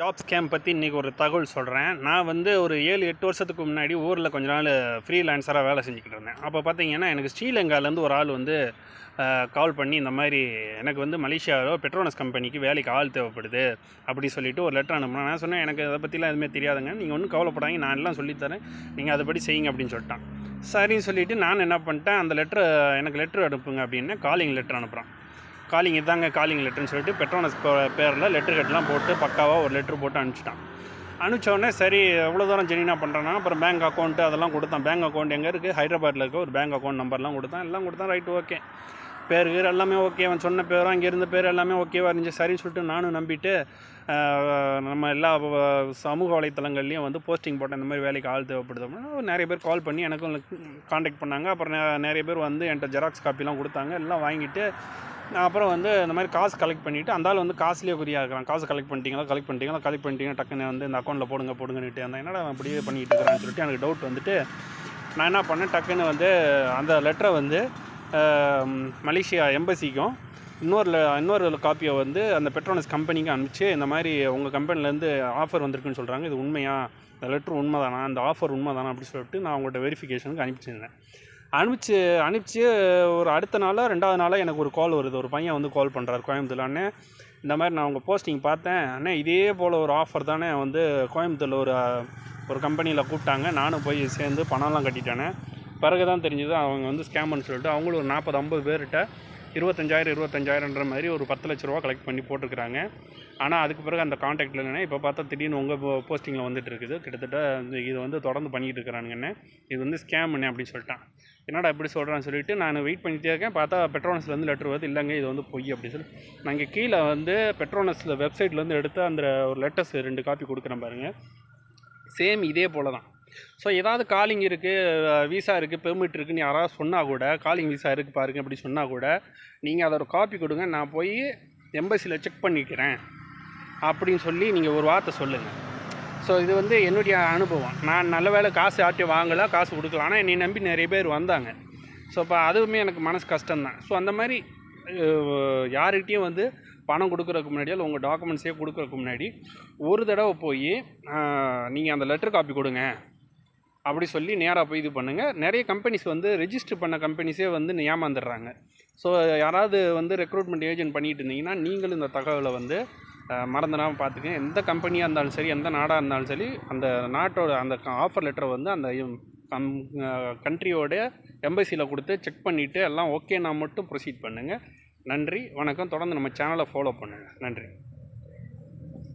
Job scam பற்றி இன்றைக்கி ஒரு தகவல் சொல்கிறேன் நான் வந்து ஒரு ஏழு எட்டு வருஷத்துக்கு முன்னாடி ஊரில் கொஞ்ச நாள் ஃப்ரீலான்சராக வேலை செஞ்சுக்கிட்டு இருந்தேன். அப்போ பார்த்தீங்கன்னா எனக்கு ஸ்ரீலங்காலேருந்து ஒரு ஆள் வந்து கால் பண்ணி இந்த மாதிரி எனக்கு வந்து மலேசியாவில் பெட்ரோனஸ் கம்பெனிக்கு வேலைக்கு ஆள் தேவைப்படுது அப்படி சொல்லிவிட்டு ஒரு லெட்டர் அனுப்புனேன் நான் சொன்னேன் எனக்கு அதை பற்றிலாம் எதுவுமே தெரியாதுங்க. நீங்கள் ஒன்றும் கவலைப்படாங்க நான் எல்லாம் சொல்லித்தரேன். நீங்கள் அதுபடி செய்யுங்க அப்படின்னு சொல்லிட்டான். சரின்னு சொல்லிவிட்டு நான் என்ன பண்ணிட்டேன் அந்த லெட்டர் எனக்கு லெட்டர் அனுப்புங்க அப்படின்னு காலிங் லெட்டர் அனுப்புகிறான் காலிங் இதாங்க காலிங் லெட்டர்னு சொல்லிட்டு பெட்ரோனஸ் பேரில் லெட்டர் கட்டெலாம் போட்டு பக்காவாக ஒரு லெட்ரு போட்டு அனுப்பிச்சிட்டான். அனுப்பிச்சோடனே சரி எவ்வளோ தூரம் ஜெனினா பண்ணுறேன்னா அப்புறம் பேங்க் அக்கௌண்ட்டு அதெல்லாம் கொடுத்தான். பேங்க் அக்கௌண்ட் எங்கே இருக்குது ஹைதராபாத்தில் இருக்க ஒரு பேங்க் அக்கௌண்ட் நம்பர்லாம் கொடுத்தான். எல்லாம் கொடுத்தான் ரைட் ஓகே பேர் கீர் எல்லாமே ஓகே அவன் சொன்ன பேரும் அங்கே இருந்த பேர் எல்லாமே ஓகேவாக இருந்துச்சு. சரின்னு சொல்லிட்டு நானும் நம்பிட்டு நம்ம எல்லா சமூக வலைத்தளங்கள்லேயும் வந்து போஸ்டிங் போட்டேன். இந்த மாதிரி வேலைக்கு ஆள் தேவைப்படுது அப்படின்னா நிறைய பேர் கால் பண்ணி எனக்கும் காண்டாக்ட் பண்ணாங்க. அப்புறம் நிறைய பேர் வந்து என்கிட்ட ஜெராக்ஸ் காப்பிலாம் கொடுத்தாங்க. எல்லாம் வாங்கிட்டு அப்புறம் வந்து இந்த மாதிரி காசு கலெக்ட் பண்ணிவிட்டு அந்த ஆள் வந்து காசுலேயே குறியாக இருக்கிறான். காசு கலெக்ட் பண்ணிட்டீங்களா கலெக்ட் பண்ணிட்டீங்களா கலெக்ட் பண்ணிட்டீங்கன்னா டக்குன்னு வந்து இந்த அக்கௌண்ட்டில் போடுங்க போடுங்கன்னுட்டு அந்த என்னடா அவன் அப்படியே பண்ணிட்டு இருக்கிறான்னு சொல்லிட்டு எனக்கு டவுட் வந்துட்டு நான் என்ன பண்ணேன் டக்குன்னு வந்து அந்த லெட்டரை வந்து மலேசியா எம்பசிக்கும் இன்னொரு இன்னொரு காப்பியை வந்து அந்த பெட்ரோனஸ் கம்பெனிக்கு அனுப்பிச்சு இந்த மாதிரி உங்கள் கம்பெனிலேருந்து ஆஃபர் வந்திருக்குன்னு சொல்கிறாங்க இது உண்மையா? இந்த லெட்ரு உண்மை தானா அந்த ஆஃபர் உண்மை தானா சொல்லிட்டு நான் அவங்கள்ட்ட வெரிஃபிகேஷனுக்கு அனுப்பிச்சிருந்தேன். அனுப்பிச்சு அனுப்பிச்சு ஒரு அடுத்த நாளாக ரெண்டாவது நாளாக எனக்கு ஒரு கால் வருது. ஒரு பையன் வந்து கால் பண்ணுறாரு கோயம்புத்தூரில். அண்ணே இந்த மாதிரி நான் உங்கள் போஸ்டிங் பார்த்தேன். அண்ணே இதே போல் ஒரு ஆஃபர் தானே வந்து கோயம்புத்தூரில் ஒரு ஒரு கம்பெனியில் கூப்பிட்டாங்க. நானும் போய் சேர்ந்து பணம்லாம் கட்டிட்டேனே. பிறகு தான் தெரிஞ்சது அவங்க வந்து ஸ்கேம்னு சொல்லிட்டு அவங்களும் ஒரு நாற்பது ஐம்பது பேர்கிட்ட இருபத்தஞ்சாயிரம் இருபத்தஞ்சாயிரன்ற மாதிரி ஒரு பத்து லட்ச ரூபா கலெக்ட் பண்ணி போட்டிருக்கிறாங்க. ஆனால் அதுக்கு பிறகு அந்த காண்டாக்டில் இல்லைன்னா இப்போ பார்த்தா திடீர்னு உங்கள் போஸ்டிங்கில் வந்துட்டு இருக்குது. கிட்டத்தட்ட இந்த இது வந்து தொடர்ந்து பண்ணிகிட்டு இருக்கிறானுங்கண்ணே இது வந்து ஸ்கேம்ண்ணே அப்படின்னு சொல்லிட்டான். என்னடா இப்படி சொல்கிறான்னு சொல்லிட்டு நான் வெயிட் பண்ணிகிட்டே இருக்கேன். பார்த்தா பெட்ரோனஸ்லேருந்து லெட்டர் வருது. இல்லைங்க இது வந்து பொய் அப்படின்னு சொல்லி. நான் இங்கே கீழே வந்து பெட்ரோனஸில் வெப்சைட்லேருந்து எடுத்து அந்த ஒரு லெட்டர்ஸ் ரெண்டு காப்பி கொடுக்குறேன் பாருங்கள் சேம் இதே போல தான் ஸோ ஏதாவது காலிங் இருக்குது விசா இருக்குது பெர்மிட் இருக்குன்னு யாராவது சொன்னால் கூட காலிங் விசா இருக்குது பாருங்க அப்படி சொன்னால் கூட நீங்கள் அதோட காப்பி கொடுங்க நான் போய் எம்பசியில் செக் பண்ணிக்கிறேன் அப்படின்னு சொல்லி நீங்கள் ஒரு வார்த்தை சொல்லுங்கள் ஸோ இது வந்து என்னுடைய அனுபவம். நான் நல்ல வேலை காசு யார்ட்டையும் வாங்கலை காசு கொடுக்கல ஆனால் என்னை நம்பி நிறைய பேர் வந்தாங்க. ஸோ இப்போ அதுவுமே எனக்கு மனசு கஷ்டம்தான். ஸோ அந்த மாதிரி யாருக்கிட்டேயும் வந்து பணம் கொடுக்குறதுக்கு முன்னாடி இல்லை உங்கள் டாக்குமெண்ட்ஸே கொடுக்குறதுக்கு முன்னாடி ஒரு தடவை போய் நீங்கள் அந்த லெட்டர் காப்பி கொடுங்க. அப்படி சொல்லி நேராக போய் இது பண்ணுங்கள் நிறைய கம்பெனிஸ் வந்து ரெஜிஸ்டர் பண்ண கம்பெனிஸே வந்து ஏமாந்துடுறாங்க. ஸோ யாராவது வந்து ரெக்ரூட்மெண்ட் ஏஜென்ட் பண்ணிட்டு இருந்தீங்கன்னா நீங்களும் இந்த தகவலை வந்து மறந்துடாமல் பார்த்துக்கங்க எந்த கம்பெனியாக இருந்தாலும் சரி எந்த நாடாக இருந்தாலும் சரி அந்த நாட்டோட அந்த ஆஃபர் லெட்டரை வந்து அந்த கம் கண்ட்ரியோட எம்பசியில் கொடுத்து செக் பண்ணிவிட்டு எல்லாம் ஓகேனா மட்டும் ப்ரொசீட் பண்ணுங்கள் நன்றி வணக்கம். தொடர்ந்து நம்ம சேனலை ஃபாலோ பண்ணுங்கள் நன்றி.